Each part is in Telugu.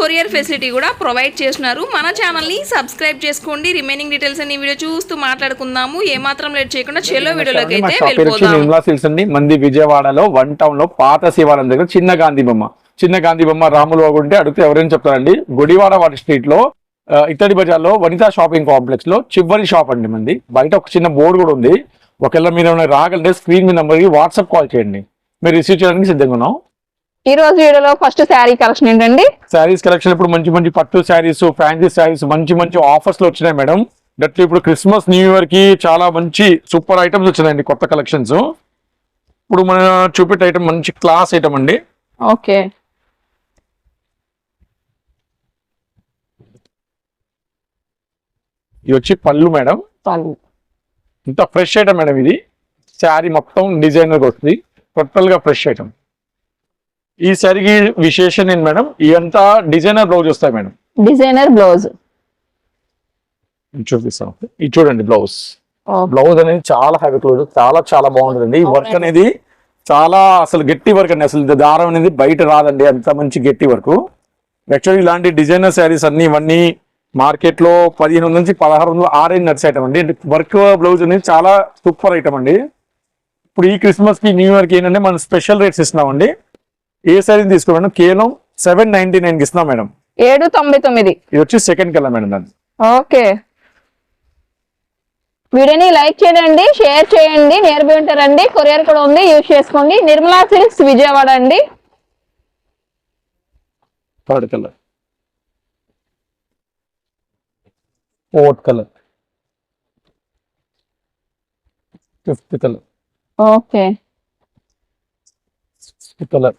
కొరియర్ ఫెసిలిటీ కూడా ప్రొవైడ్ చేస్తున్నారు. మన ఛానల్ని సబ్స్క్రైబ్ చేసుకోండి. రిమైనింగ్ డీటెయిల్స్ అన్ని వీడియో చూస్తూ మాట్లాడుకుందాము. ఏమాత్రం లేట్ చేయకుండా చెలో వీడియోలోకి అయితే మంది విజయవాడలో వన్ టౌన్లో పాత శివాలయం దగ్గర చిన్న గాంధీ బొమ్మ. చిన్న గాంధీ బొమ్మ రాములు ఉంటే అడిగితే ఎవరైనా చెప్తారండి. గుడివాడ వాటి స్ట్రీట్లో ఇత్తడి బజార్లో వనితా షాపింగ్ కాంప్లెక్స్లో చివరి షాప్ అండి మంది. బయట ఒక చిన్న బోర్డు కూడా ఉంది. ఒకవేళ మీరు ఏమైనా రాగలంటే స్క్రీన్ మీ నంబర్ వాట్సాప్ కాల్ చేయండి. మీరు రిసీవ్ చేయడానికి సిద్ధంగా ఉన్నాం. ఈ రోజు వీడియోలో ఫస్ట్ శారీ కలెక్షన్ ఏంటండి? శారీస్ కలెక్షన్ ఇప్పుడు మంచి మంచి పట్టు శారీస్ ఫ్యాన్సీ శారీస్ మంచి మంచి ఆఫర్స్లో వచ్చినాయి మేడం. దట్ ఇప్పుడు క్రిస్మస్ న్యూ ఇయర్కి చాలా మంచి సూపర్ ఐటమ్స్ వచ్చినాయండి కొత్త కలెక్షన్స్ ఇప్పుడు మన చూపెట్టే ఐటమ్ మంచి క్లాస్ ఐటమ్ అండి. ఓకే. ఇది వచ్చి పళ్ళు మేడం. ఇంత ఫ్రెష్ ఐటమ్ మేడం ఇది. శారీ మొత్తం డిజైనర్ వస్తుంది టోటల్గా ఫ్రెష్ ఐటమ్ ఈ శారీకి విశేషం ఏంటి మేడం? ఇదంతా డిజైనర్ బ్లౌజ్ వస్తాయి మేడం. డిజైనర్ బ్లౌజ్ చూపిస్తాం ఇది చూడండి బ్లౌజ్ బ్లౌజ్ అనేది చాలా హ్యావీ క్లోజ్ చాలా చాలా బాగుంటుందండి. ఈ వర్క్ అనేది చాలా అసలు గట్టి వర్క్ అండి. అసలు దారం అనేది బయట రాదండి. అంత మంచి గట్టి వర్క్ యాక్చువల్లీ ఇలాంటి డిజైనర్ శారీస్ అన్ని ఇవన్నీ మార్కెట్లో పదిహేను వందల నుంచి పదహారు వందల ఆరేంజ్ నడిచే ఐటమ్ అండి. వర్క్ బ్లౌజ్ అనేది చాలా సూపర్ ఐటమ్ అండి. ఇప్పుడు ఈ క్రిస్మస్కి న్యూ ఇయర్కి ఏంటంటే మనం స్పెషల్ రేట్స్ ఇస్తున్నామండి. ఏ శారీ తీసుకోండి కేవలం సెవెన్ నైన్టీ నైన్కి ఇస్తున్నాం మేడం. ఏడు తొంభై తొమ్మిది. ఇది వచ్చి సెకండ్ కలర్ మేడం దాన్ని ఓకే. వీడియోని లైక్ చేయండి షేర్ చేయండి నియర్ బై ఉంటారండి కొరియర్ కూడా ఉంది యూజ్ చేసుకోండి. నిర్మలా సిల్క్స్ విజయవాడ అండి. Third colour. Fourth colour. Fifth colour. Okay. Colour.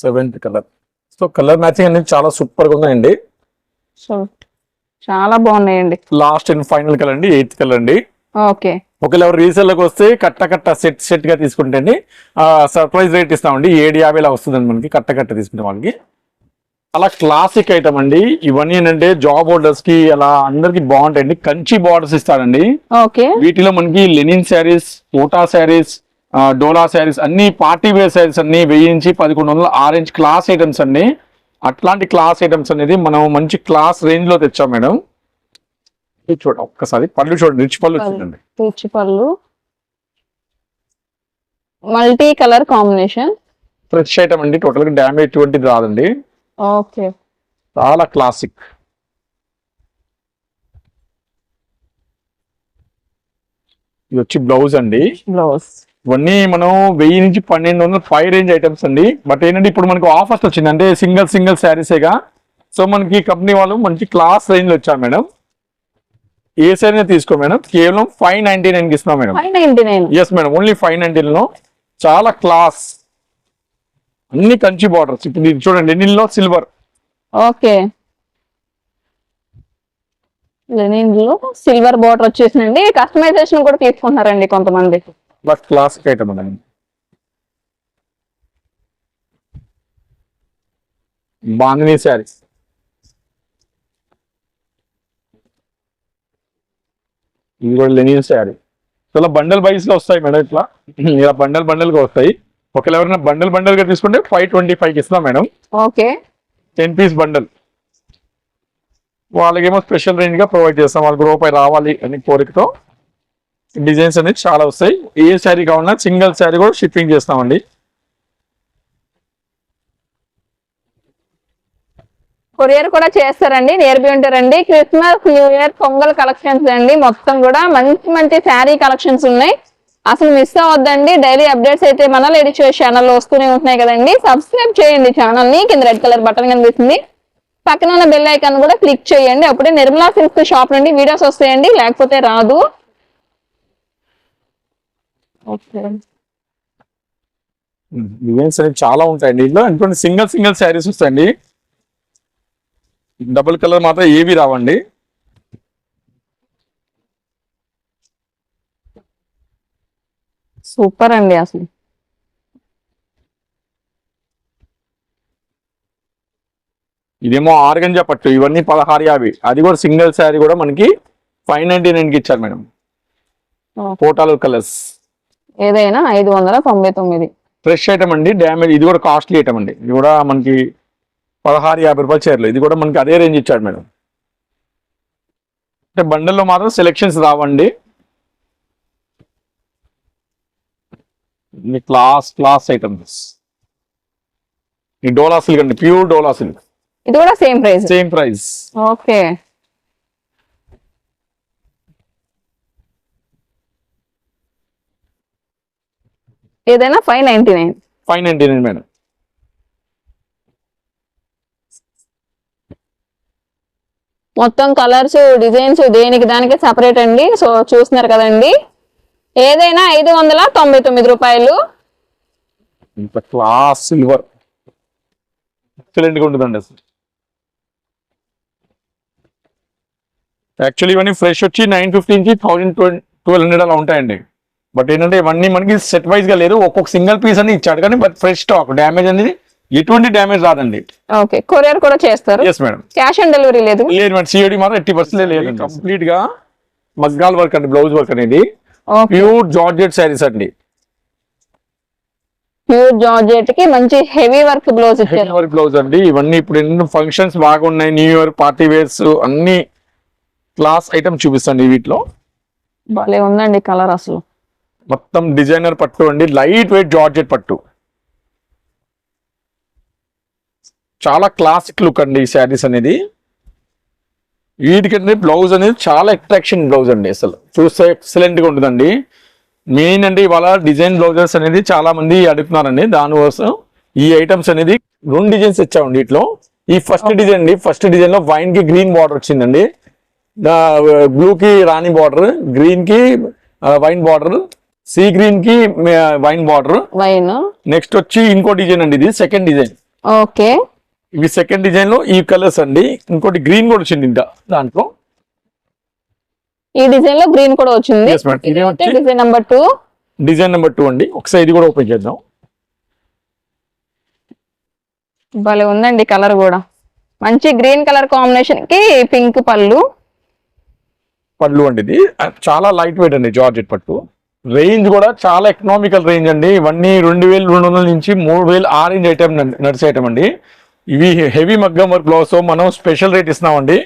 Seventh colour. So colour matching అనేది చాలా సూపర్గా ఉందండి. సో చాలా బాగున్నాయండి. లాస్ట్ అండ్ ఫైనల్ కలర్ అండి ఎయిత్ కలర్ అండి. ఓకే. ఒకవేళ ఎవరు రీసేల్లోకి వస్తే కట్ట కట్ట సెట్ సెట్గా తీసుకుంటే అండి. సర్ప్రైజ్ రేట్ ఇస్తామండి. ఏడు యాభైలా వస్తుందండి మనకి కట్ట కట్ట తీసుకుంటే వాళ్ళకి అలా క్లాసిక్ ఐటమ్ అండి. ఇవన్నీ ఏంటంటే జాబ్ హోల్డర్స్కి అలా అందరికి బాగుంటాయండి. కంచి బార్డర్స్ ఇస్తారండి. వీటిలో మనకి linen sarees Kota sarees Dola sarees అన్ని పార్టీ వేర్ శారీస్ అన్ని వెయ్యి నుంచి పదకొండు వందల ఆరెంజ్ క్లాస్ ఐటమ్స్ అండి. అట్లాంటి క్లాస్ ఐటమ్స్ అనేది మనం మంచి క్లాస్ రేంజ్లో తెచ్చాం మేడం. చూడండి ఒక్కసారి పళ్ళు చూడండి రిచ్ పళ్ళు వచ్చిందండి. పీచి పళ్ళు. Multi colour combination. Fresh item అండి టోటల్గా డ్యామేజ్ ఎటువంటిది రాదండి. ఓకే. చాలా క్లాసిక్. ఇది వచ్చి బ్లౌజ్ అండి. బ్లౌజ్. ఇవన్నీ మనం వెయ్యి నుంచి పన్నెండు వందల ఫైవ్ రేంజ్ ఐటమ్స్ అండి. బట్ ఏంటంటే ఇప్పుడు మనకు ఆఫర్స్ వచ్చింది. అంటే సింగిల్ సింగిల్ శారీసేగా సో మనకి కంపెనీ వాళ్ళు మంచి క్లాస్ రేంజ్లో వచ్చారు మేడం. ఏ శారీ తీసుకో మేడం. కేవలం ఫైవ్ నైన్టీ నైన్కి ఇస్తున్నాం madam. Yes madam. Only five నైన్టీన్లో చాలా క్లాస్ అన్ని కంచి బార్డర్స్ ఇప్పుడు చూడండి ఎన్నిలో సిల్వర్ ఓకే. లెనిన్లో సిల్వర్ బార్డర్ వచ్చేసిందండి. కస్టమైజేషన్ కూడా తీసుకుంటున్నారండి కొంతమంది. ప్లస్ క్లాసిక్ ఐటమ్ అండి బాందినీ శారీస్ ఇది కూడా లెనిన్ శారీ ఇలా బండల్ వైస్లో వస్తాయి మేడం ఇట్లా. ఇలా బండల్ బండల్గా వస్తాయి. ఒకవేళ ఎవరైనా బండల్ బండల్గా తీసుకుంటే ఫైవ్ ట్వంటీ ఫైవ్కి ఇస్తున్నాం madam. Okay ten piece bundle వాళ్ళకేమో స్పెషల్ రేంజ్గా ప్రొవైడ్ చేస్తాం. వాళ్ళకి రూపాయి రావాలి అని కోరికతో. డిజైన్స్ అనేది చాలా వస్తాయి. ఏ శారీ కావాలన్నా సింగిల్ శారీ కూడా షిప్పింగ్ చేస్తామండి. కొరియర్ కూడా చేస్తారండి. నేర్పి ఉంటారండి Christmas new year Pongal collections అండి. మొత్తం కూడా మంచి మంచి శారీ కలెక్షన్స్ ఉన్నాయి. అసలు మిస్ అవ్వద్దండి. డైలీ అప్డేట్స్ అయితే మన లేడీ చాయిస్ ఛానల్లో వస్తూనే ఉంటున్నాయి కదండి. సబ్స్క్రైబ్ చేయండి ఛానల్ని కింద రెడ్ కలర్ బటన్ కనిపిస్తుంది. పక్కన ఉన్న బెల్ ఐకాన్ కూడా క్లిక్ చేయండి. అప్పుడే నిర్మలా సిల్క్ షాప్ నుండి వీడియోస్ వస్తాయండి. లేకపోతే రాదు. డిజైన్స్ అనేవి చాలా ఉంటాయండి. ఇందులో ఎందుకంటే సింగిల్ సింగిల్ శారీస్ వస్తాయండి. డబుల్ కలర్ మాత్రం ఏవి రావండి. సూపర్ అండి అసలు. ఇదేమో ఆర్గంజా పట్టు. ఇవన్నీ పదహారు యాభై. అది కూడా సింగిల్ శారీ కూడా మనకి ఫైవ్ నైన్టీ నైన్కి ఇచ్చారు మేడం. పోటాల్ కలర్స్ ఏదైనా ఐదు వందల తొంభై తొమ్మిది. ఫ్రెష్ ఐటమ్ అండి డ్యామేజ్ ఇది కూడా కాస్ట్లీ ఐటమ్ అండి. ఇది కూడా మనకి పదహారు యాభై రూపాయలు చీరలు. ఇది కూడా మనకి అదే రేంజ్ ఇచ్చాడు మేడం. అంటే బండల్లో మాత్రం సెలెక్షన్స్ రావండి. క్లాస్ క్లాస్ ఐటమ్స్ ఈ డోలా సిల్క్ అండి ప్యూర్ డోలా సిల్క్ ఇది కూడా same price same price okay ఏదైనా five ninety nine. Five ninety nine madam. మొత్తం కలర్స్ డిజైన్స్ దేనికి దానికి సపరేట్ అండి. సో చూస్తున్నారు కదండి. ఏదైనా ఐదు వందల తొంభై తొమ్మిది రూపాయలు. Class silver. ఉంటుందండి అసలు. యాక్చువల్లీ ఇవన్నీ ఫ్రెష్ వచ్చి నైన్ ఫిఫ్టీ నుంచి థౌసండ్ ట్వెల్వ్ హండ్రెడ్ అలా ఉంటాయండి. బట్ ఏంటంటే ఇవన్నీ మనకి సెట్ వైజ్గా లేదు ఒక్కొక్క సింగిల్ పీస్ అని ఇచ్చాడు కానీ బట్ ఫ్రెష్ స్టాక్ డ్యామేజ్ అనేది ఎటువంటి డ్యామేజ్ రాదండి. ఓకే కొరియర్ కూడా చేస్తారు? Yes madam cash on delivery లేదు? లేదు మేడం సిఐడి మాత్రం ఎయిటీ పర్సెంట్ లేదు కంప్లీట్గా మగ్గాల్ వర్క్ అండి బ్లౌజ్ వర్క్ అనేది. ప్యూర్ జార్జెట్ శారీస్ అండి. ప్యూర్ జార్జెట్కి మంచి హెవీ వర్క్ బ్లౌజ్ ఇచ్చారు. వర్క్ బ్లౌజ్ అండి. ఇవన్నీ ఇప్పుడు ఎన్నో ఫంక్షన్స్ బాగున్నాయి. న్యూ ఇయర్ పార్టీ వేర్స్ అన్ని క్లాస్ ఐటమ్ చూపిస్తాండి వీటిలో. భలే ఉందండి కలర్ అసలు. మొత్తం డిజైనర్ పట్టు అండి లైట్ వెయిట్ జార్జెట్ పట్టు. చాలా క్లాసిక్ లుక్ అండి ఈ శారీస్ అనేది. వీటికంటే బ్లౌజ్ అనేది చాలా అట్రాక్షన్ బ్లౌజ్ అండి అసలు. చూస్తే ఎక్సలెంట్గా ఉంటుందండి. మెయిన్ అంటే ఇవాళ డిజైన్ బ్లౌజెస్ అనేది చాలా మంది అడుగుతున్నారండి. దానికోసం ఈ ఐటమ్స్ అనేది రెండు డిజైన్స్ ఇచ్చామండి వీటిలో ఈ ఫస్ట్ డిజైన్ అండి ఫస్ట్ డిజైన్లో వైన్కి గ్రీన్ బార్డర్ వచ్చిందండి. బ్లూ కి రాణి బార్డర్ గ్రీన్కి వైన్ బార్డర్ సీ గ్రీన్కి వైన్ బార్డర్ వైన్ నెక్స్ట్ వచ్చి ఇంకో డిజైన్ అండి ఇది సెకండ్ డిజైన్ ఓకే ఇవి సెకండ్ డిజైన్లో ఈ కలర్స్ అండి. ఇంకోటి గ్రీన్ కూడా వచ్చింది ఇంకా దాంట్లో. ఈ డిజైన్లో గ్రీన్ కూడా వచ్చింది. Design number two design number two అండి. ఒకసారి ఇది కూడా ఓపెన్ చేద్దాం. భలే ఉందండి కలర్ కూడా. మంచి గ్రీన్ కలర్ కాంబినేషన్కి పింక్ పళ్ళు. పళ్ళు అండి ఇది. చాలా లైట్ వెయిట్ అండి జార్జెట్ పట్టు. రేంజ్ కూడా చాలా ఎకనామికల్ రేంజ్ అండి. ఇవన్నీ రెండు వేలు రెండు వందల నుంచి మూడు వేలు ఆ రేంజ్ ఐటమ్ నడిచే ఐటమ్ అండి. ఇవి హెవీ మగ్గం వర్క్ బ్లౌజ్ మనం స్పెషల్ రేట్ ఇస్తున్నామండి.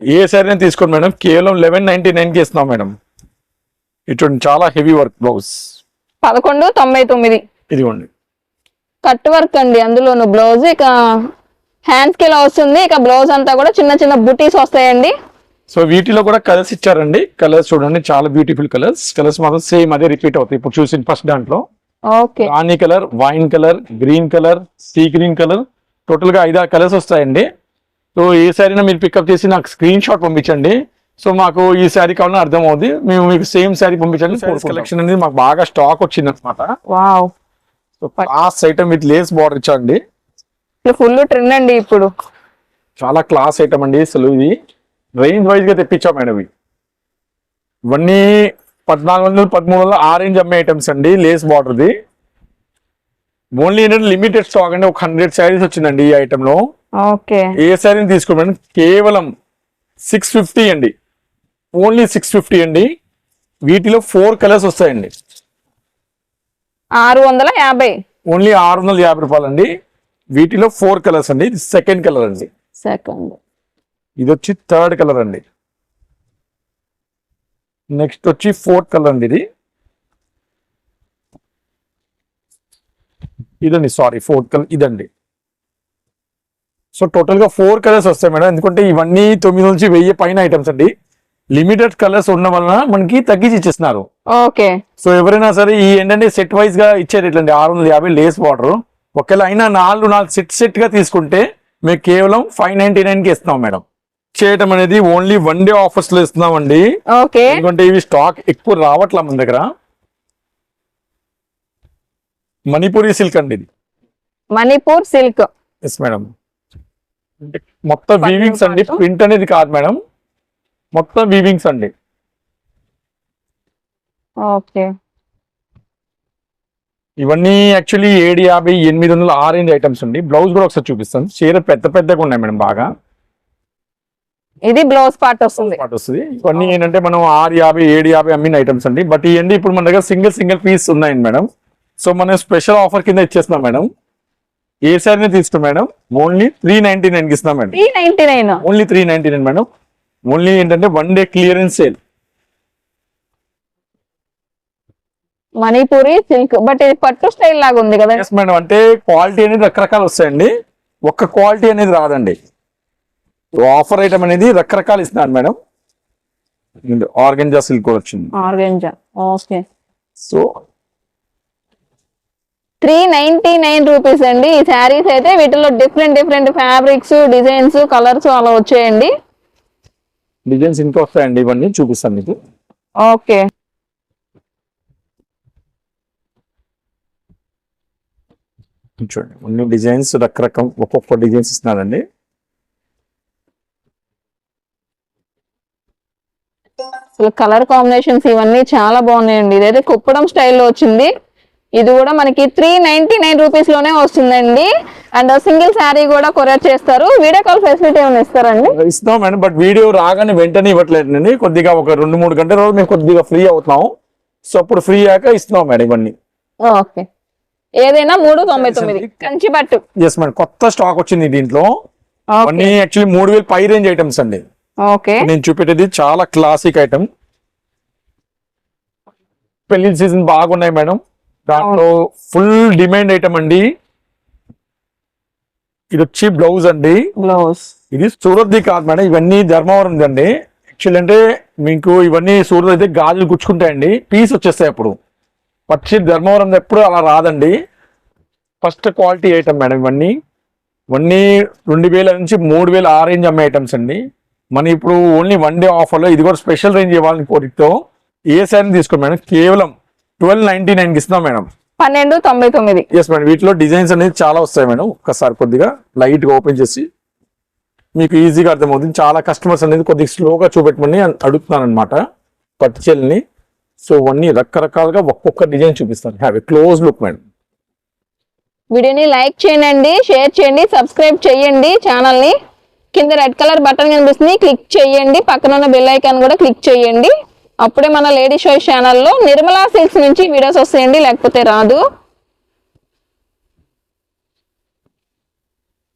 ఏ సరైన తీసుకోండి మేడం. కేవలం లెవెన్ నైన్టీ నైన్కి ఇస్తున్నాం మేడం. ఇటువంటి చాలా హెవీ వర్క్ బ్లౌజ్ పదకొండు తొంభై తొమ్మిది. ఇదిగోండి. కట్ వర్క్ అండి అందులోను బ్లౌజ్ ఇక హ్యాండ్స్కి ఇలా వస్తుంది. ఇక బ్లౌజ్ అంతా కూడా చిన్న చిన్న బుటీస్ వస్తాయండి. సో వీటిలో కూడా కలర్స్ ఇచ్చారండి. కలర్స్ చూడండి చాలా బ్యూటిఫుల్ కలర్స్. కలర్స్ మాత్రం సేమ్ అదే రిపీట్ అవుతాయి. ఇప్పుడు చూసిన ఫస్ట్ దాంట్లో. ఓకే. రాణి colour wine colour green colour sea green colour. టోటల్గా ఐదారు కలర్స్ వస్తాయండి. సో ఏ శారీనా మీరు పికప్ చేసి నాకు స్క్రీన్ షాట్ పంపించండి. సో మాకు ఈ శారీ కావాలని అర్థం అవుతుంది మేము మీకు సేమ్ శారీ పంపించండి. కలెక్షన్ అనేది మాకు బాగా స్టాక్ వచ్చింది అనమాట so class item with lace border ఇచ్చండి full trend అండి ఇప్పుడు. చాలా క్లాస్ ఐటమ్ అండి అసలు ఇది. రేంజ్ వైజ్గా తెప్పించాం మేడం ఇవి. ఇవన్నీ పద్నాలుగు వందలు పదమూడు వందలు ఆ రేంజ్ అమ్మే ఐటమ్స్ అండి లేస్ బార్డర్ది ఓన్లీ ఏంటంటే లిమిటెడ్ స్టాక్ అండి ఒక హండ్రెడ్ శారీస్ వచ్చిందండి ఈ ఐటమ్లో. ఓకే. ఏ శారీని తీసుకోండి కేవలం సిక్స్ ఫిఫ్టీ అండి. ఓన్లీ సిక్స్ ఫిఫ్టీ అండి. వీటిలో ఫోర్ కలర్స్ వస్తాయండి. ఆరు వందల యాభై. ఓన్లీ ఆరు వందల యాభై రూపాయలు అండి వీటిలో ఫోర్ కలర్స్ అండి. సెకండ్ కలర్ అండి. సెకండ్ ఇది వచ్చి థర్డ్ కలర్ అండి. నెక్స్ట్ వచ్చి ఫోర్త్ కలర్ అండి ఇది. ఇదండి సారీ ఫోర్త్ కలర్ ఇదండి. సో టోటల్గా ఫోర్ కలర్స్ వస్తాయి మేడం. ఎందుకంటే ఇవన్నీ తొమ్మిది నుంచి వెయ్యి పైన ఐటమ్స్ అండి. లిమిటెడ్ కలర్స్ ఉన్న వలన మనకి తగ్గించి ఇచ్చేస్తున్నారు. ఓకే. సో ఎవరైనా సరే ఈ ఏంటంటే సెట్ వైజ్గా ఇచ్చేది ఎట్లండి? ఆరు వందల యాభై లేస్ వాటర్. ఒకవేళ అయినా నాలుగు నాలుగు సెట్ సెట్గా తీసుకుంటే మేము కేవలం ఫైవ్ నైన్టీ నైన్కి ఇస్తున్నాం మేడం. చేయటం అనేది ఓన్లీ వన్ డే ఆఫర్స్లో ఇస్తున్నామండి. ఓకే ఎందుకంటే ఇవి స్టాక్ ఎక్కువ రావట్లే మన దగ్గర. మణిపూరి సిల్క్ అండి ఇది. మణిపూర్ సిల్క్ ఎస్ మేడం మొత్తం వీవింగ్స్ అండి? ప్రింట్ అనేది కాదు మేడం మొత్తం వీవింగ్స్ అండి. ఓకే ఇవన్నీ యాక్చువల్లీ ఏడు యాభై ఎనిమిది వందల ఆరేంజ్ ఐటమ్స్ అండి. బ్లౌజ్ కూడా ఒకసారి చూపిస్తాను. చీర పెద్ద పెద్దగా ఉన్నాయి మేడం బాగా. ఇది బ్లౌజ్ పార్ట్ వస్తుంది. పాటు వస్తుంది. ఇవన్నీ ఏంటంటే మనం ఆరు యాభై ఏడు యాభై అమ్మిన ఐటమ్స్ అండి. బట్ ఇవన్నీ ఇప్పుడు మన దగ్గర సింగిల్ సింగిల్ పీస్ ఉన్నాయండి మేడం. సో మనం స్పెషల్ ఆఫర్ కింద ఇచ్చేస్తున్నాం మేడం. ఏ సారీ తీస్తాం మేడం. ఓన్లీ త్రీ నైన్టీ నైన్కి ఇస్తున్నాం madam. Three ninety nine only three ninety nine madam. Only ఏంటంటే one day clearance sale Manipuri silk but ఇది పట్టు స్టైల్ లాగా ఉంది కదా మేడం. అంటే క్వాలిటీ అనేది రకరకాలు వస్తాయండి. ఒక్క క్వాలిటీ అనేది రాదండి. ఆఫర్ ఐటమ్ అనేది రకరకాలు ఇస్తున్నారు మేడం. ఆర్గంజా సిల్క్ కూడా వచ్చింది. Organza. Okay. So three ninety nine rupees అండి. ఈ శారీస్ అయితే వీటిలో different different fabrics designs colours అలా వచ్చాయండి. డిజైన్స్ ఇంకా వస్తాయండి ఇవన్నీ చూపిస్తాను మీకు. ఓకే. చూడండి అన్ని డిజైన్స్ రకరకం ఒక్కొక్క డిజైన్స్ ఇస్తున్నారండి. అసలు కలర్ కాంబినేషన్స్ ఇవన్నీ చాలా బాగున్నాయండి. ఇదైతే కుప్పడం స్టైల్లో వచ్చింది. ఇది కూడా మనకి త్రీ నైన్టీ నైన్ రూపీస్లోనే వస్తుందండి. అండ్ సింగిల్ శారీ కూడా కొరియర్ చేస్తారు. వీడియో కాల్ ఫెసిలిటీ ఏమైనా ఇస్తారండి? ఇస్తున్నాం మేడం బట్ వీడియో రాగానే వెంటనే ఇవ్వట్లేదండి కొద్దిగా ఒక రెండు మూడు గంటల రోజు మేము కొద్దిగా ఫ్రీ అవుతున్నాం సో అప్పుడు ఫ్రీ అయ్యాక ఇస్తున్నాం మేడం ఇవన్నీ. ఓకే. ఏదైనా మూడు తొంభై తొమ్మిది. కంచి పట్టు ఎస్ మేడం. కొత్త స్టాక్ వచ్చింది దీంట్లో. అవన్నీ యాక్చువల్లీ మూడు వేలు పై రేంజ్ ఐటమ్స్ అండి. నేను చూపెట్టేది చాలా క్లాసిక్ ఐటమ్ పెళ్ళి సీజన్ బాగున్నాయి మేడం. దాంట్లో ఫుల్ డిమాండ్ ఐటమ్ అండి. ఇది వచ్చి బ్లౌజ్ అండి. బ్లౌజ్ ఇది సూరత్ది కాదు మేడం ఇవన్నీ ధర్మవరం అండి. యాక్చువల్ అంటే మీకు ఇవన్నీ సూరత్ అయితే గాజులు గుచ్చుకుంటాయండి. పీస్ వచ్చేస్తాయి అప్పుడు. పచ్చి ధర్మవరం ఎప్పుడు అలా రాదండి. ఫస్ట్ క్వాలిటీ ఐటమ్ మేడం ఇవన్నీ. ఇవన్నీ రెండు వేల నుంచి మూడు వేల ఆ రేంజ్ అమ్మే ఐటమ్స్ అండి. మన ఇప్పుడు ఓన్లీ వన్ డే ఆఫర్లో ఇది కూడా స్పెషల్ రేంజ్ ఇవ్వాలని కోరికతో ఏ శారీ తీసుకోండి మేడం? కేవలం ట్వెల్వ్ నైన్టీ నైన్కి ఇస్తున్నాం మేడం. పన్నెండు తొంభై తొమ్మిది. ఎస్ మేడం వీటిలో డిజైన్స్ అనేది చాలా వస్తాయి మేడం. ఒక్కసారి కొద్దిగా లైట్గా ఓపెన్ చేసి మీకు ఈజీగా అర్థమవుతుంది. చాలా కస్టమర్స్ అనేది కొద్దిగా స్లోగా చూపెట్టమని అడుగుతున్నాను అనమాట పట్టుచెల్ని సో అన్ని రకరకాలుగా ఒక్కొక్క డిజైన్ చూపిస్తాను have a close look madam. వీడియోని లైక్ చేయండి షేర్ చేయండి సబ్స్క్రైబ్ చేయండి ఛానల్ని. కింద రెడ్ కలర్ బటన్ కనిపిస్తుంది క్లిక్ చేయండి. పక్కన ఉన్న బెల్ ఐకాన్ కూడా క్లిక్ చేయండి. అప్పుడే మన లేడీ షో ఛానల్లో నిర్మలా సిల్క్స్ నుంచి వీడియోస్ వస్తాయండి లేకపోతే రాదు.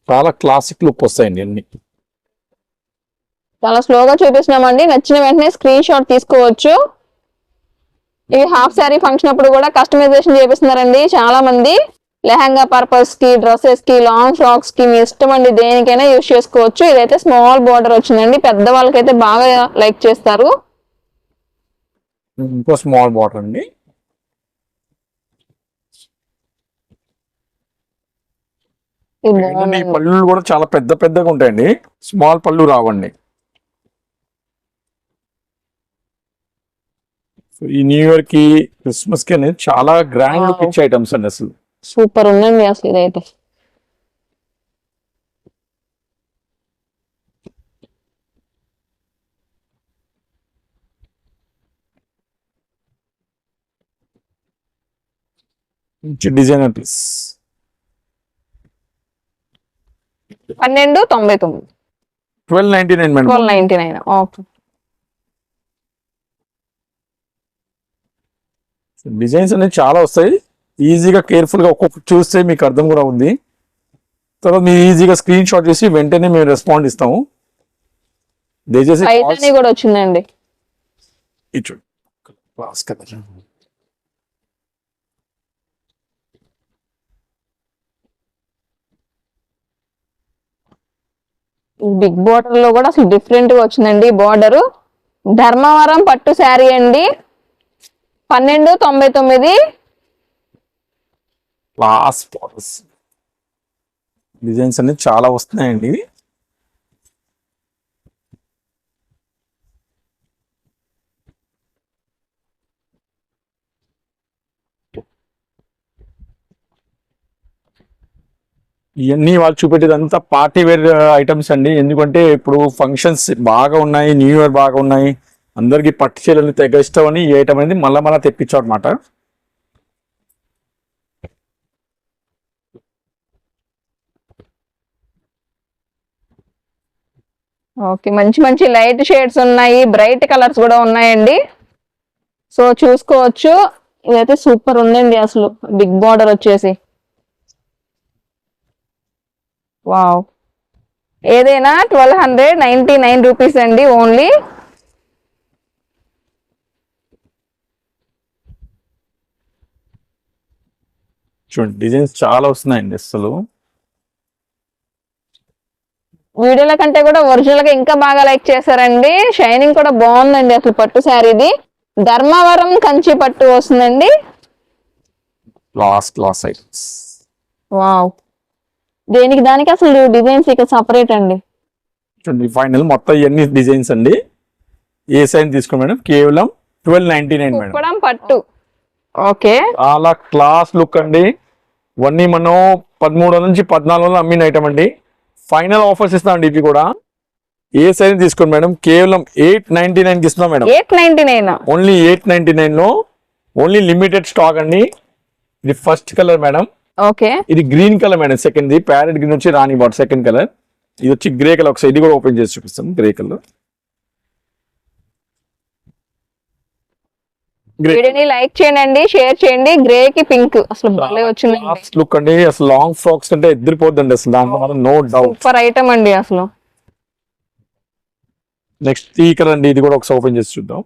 చాలా క్లాసిక్ లుక్ వస్తాయండి అన్ని. చాలా స్లోగా చూపిస్తున్నామండి. నచ్చిన వెంటనే స్క్రీన్ షాట్ తీసుకోవచ్చు. ఇవి హాఫ్ శారీ ఫంక్షన్ అప్పుడు కూడా కస్టమైజేషన్ చేపిస్తున్నారండి చాలా మంది లెహంగా పర్పస్కి డ్రెస్సెస్కి లాంగ్ ఫ్రాక్స్కి మీ ఇష్టం అండి దేనికైనా యూస్ చేసుకోవచ్చు. ఇదైతే స్మాల్ బార్డర్ వచ్చిందండి. పెద్ద వాళ్ళకైతే బాగా లైక్ చేస్తారు. ఇంకో స్మాల్ బాటిల్ అండి. ఈ. పళ్ళు కూడా చాలా పెద్ద పెద్దగా ఉంటాయండి. స్మాల్ పళ్ళు రావండి. సో ఈ న్యూ ఇయర్కి క్రిస్మస్కి అనేది చాలా గ్రాండ్. ఇచ్చే ఐటమ్స్ అండి అసలు. సూపర్ ఉందండి అసలు ఇదైతే డిజైనర్ పీస్ పన్నెండు తొంభై తొమ్మిది. Twelve ninety nine madam twelve ninety nine okay. Designs అనేవి చాలా వస్తాయి. ఈజీగా కేర్ఫుల్గా ఒక్కొక్క చూస్తే మీకు అర్థం కూడా ఉంది. తర్వాత మీరు ఈజీగా స్క్రీన్ షాట్ చేసి వెంటనే మేము రెస్పాండ్ ఇస్తాము. దయచేసి కూడా వచ్చిందండి. ఇచ్చు క్లాస్ కదా. బిగ్ బార్డర్లో కూడా అసలు డిఫరెంట్గా వచ్చిందండి బార్డర్. ధర్మవరం పట్టు శారీ అండి. పన్నెండు తొంభై తొమ్మిది క్లాస్ బాటల్స్ డిజైన్స్ అనేది చాలా వస్తున్నాయండి ఇవన్నీ వాళ్ళు చూపెట్టేదంతా పార్టీ వేర్ ఐటమ్స్ అండి. ఎందుకంటే ఇప్పుడు ఫంక్షన్స్ బాగా ఉన్నాయి న్యూ ఇయర్ బాగా ఉన్నాయి. అందరికీ పట్టు చీరలు తెగ ఇష్టం అని ఈ ఐటమ్ అనేది మళ్ళా మళ్ళీ తెప్పించాం అనమాట ఓకే మంచి మంచి లైట్ షేడ్స్ ఉన్నాయి బ్రైట్ కలర్స్ కూడా ఉన్నాయండి. సో చూసుకోవచ్చు. ఇదైతే సూపర్ ఉందండి అసలు. బిగ్ బార్డర్ వచ్చేసి. వావ్. ఏదైనా twelve hundred ninety nine rupees అండి ఓన్లీ. చూడండి డిజైన్స్ చాలా వస్తున్నాయండి అసలు వీడియోల కంటే కూడా ఒరిజినల్గా ఇంకా బాగా లైక్ చేశారండి. షైనింగ్ కూడా బాగుందండి అసలు పట్టు శారీది ధర్మవరం కంచి పట్టు వస్తుందండి. Items wow. దేనికి దానికి అసలు డిజైన్స్ ఇక సపరేట్ అండి. చూడండి ఫైనల్ మొత్తం ఇవన్నీ డిజైన్స్ అండి. ఏ సైజ్ తీసుకోండి మేడం? కేవలం ట్వెల్వ్ నైన్టీ నైన్ మేడం పట్టు. ఓకే. చాలా క్లాస్ లుక్ అండి. ఇవన్నీ మనం పదమూడు నుంచి పద్నాలుగు వందలు అమ్మిన ఐటమ్ అండి. ఫైనల్ ఆఫర్స్ ఇస్తామండి ఇవి కూడా. ఏ సైజ్ తీసుకోండి మేడం? కేవలం ఎయిట్ నైన్టీ నైన్కి ఇస్తున్నాం madam. Eight ninety nine only eight ninety నైన్లో ఓన్లీ లిమిటెడ్ స్టాక్ అండి. ఇది ఫస్ట్ కలర్ మేడం. ఓకే. ఇది green colour madam second the parrot green వచ్చి రాణి బాట్ సెకండ్ కలర్. ఇది వచ్చి గ్రే కలర్. ఒకసారి ఇది కూడా ఓపెన్ చేసి చూపిస్తాం గ్రే కలర్. వీడియోని లైక్ చేయండి షేర్ చేయండి. గ్రే కి పింక్ అసలు భలే వచ్చిందండి లుక్ అండి. అసలు లాంగ్ ఫ్రాక్స్ అంటే ఎదిరిపోద్దండి అసలు. దాంట్లో నో డౌట్ సూపర్ ఐటమ్ అండి అసలు. నెక్స్ట్ ఈ కలర్ అండి. ఇది కూడా ఒకసారి ఓపెన్ చేసి చూద్దాం.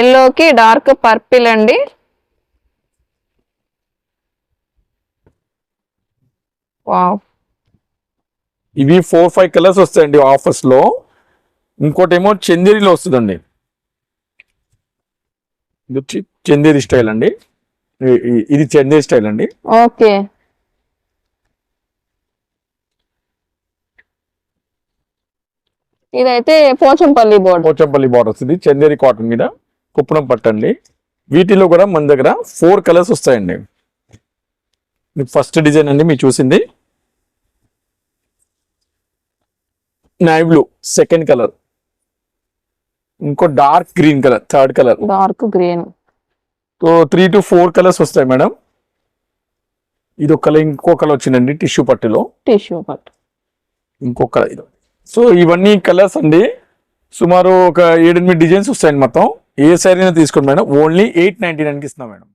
ఎల్లోకి డార్క్ పర్పిల్ అండి. వావ్ ఇవి ఫోర్ ఫైవ్ కలర్స్ వస్తాయండి ఆఫర్స్లో. ఇంకోటి ఏమో చందేరిలో వస్తుందండి. ఇది వచ్చి చందేరి స్టైల్ అండి. ఇది చందేరి స్టైల్ అండి. ఓకే. ఇదైతే పోచంపల్లి బోర్డు పోచంపల్లి బార్డర్ వస్తుంది చందేరి కాటన్ మీద కుప్పడం పట్టండి వీటిలో కూడా మన దగ్గర ఫోర్ కలర్స్ వస్తాయండి. ఫస్ట్ డిజైన్ అండి మీరు చూసింది. నాయ్ బ్లూ సెకండ్ కలర్ ఇంకో dark green colour third colour dark green so three to four colours వస్తాయి మేడం ఇది ఒక కలర్ ఇంకో కలర్ వచ్చిందండి టిష్యూ పట్టులో. టిష్యూ పట్టు. ఇంకో కలర్ ఇది. సో ఇవన్నీ కలర్స్ అండి. సుమారు ఒక ఏడెనిమిది డిజైన్స్ వస్తాయండి మొత్తం. ఏ శారీ తీసుకోండి మేడం ఓన్లీ ఎయిట్ నైన్టీ నైన్కి ఇస్తున్నాం మేడం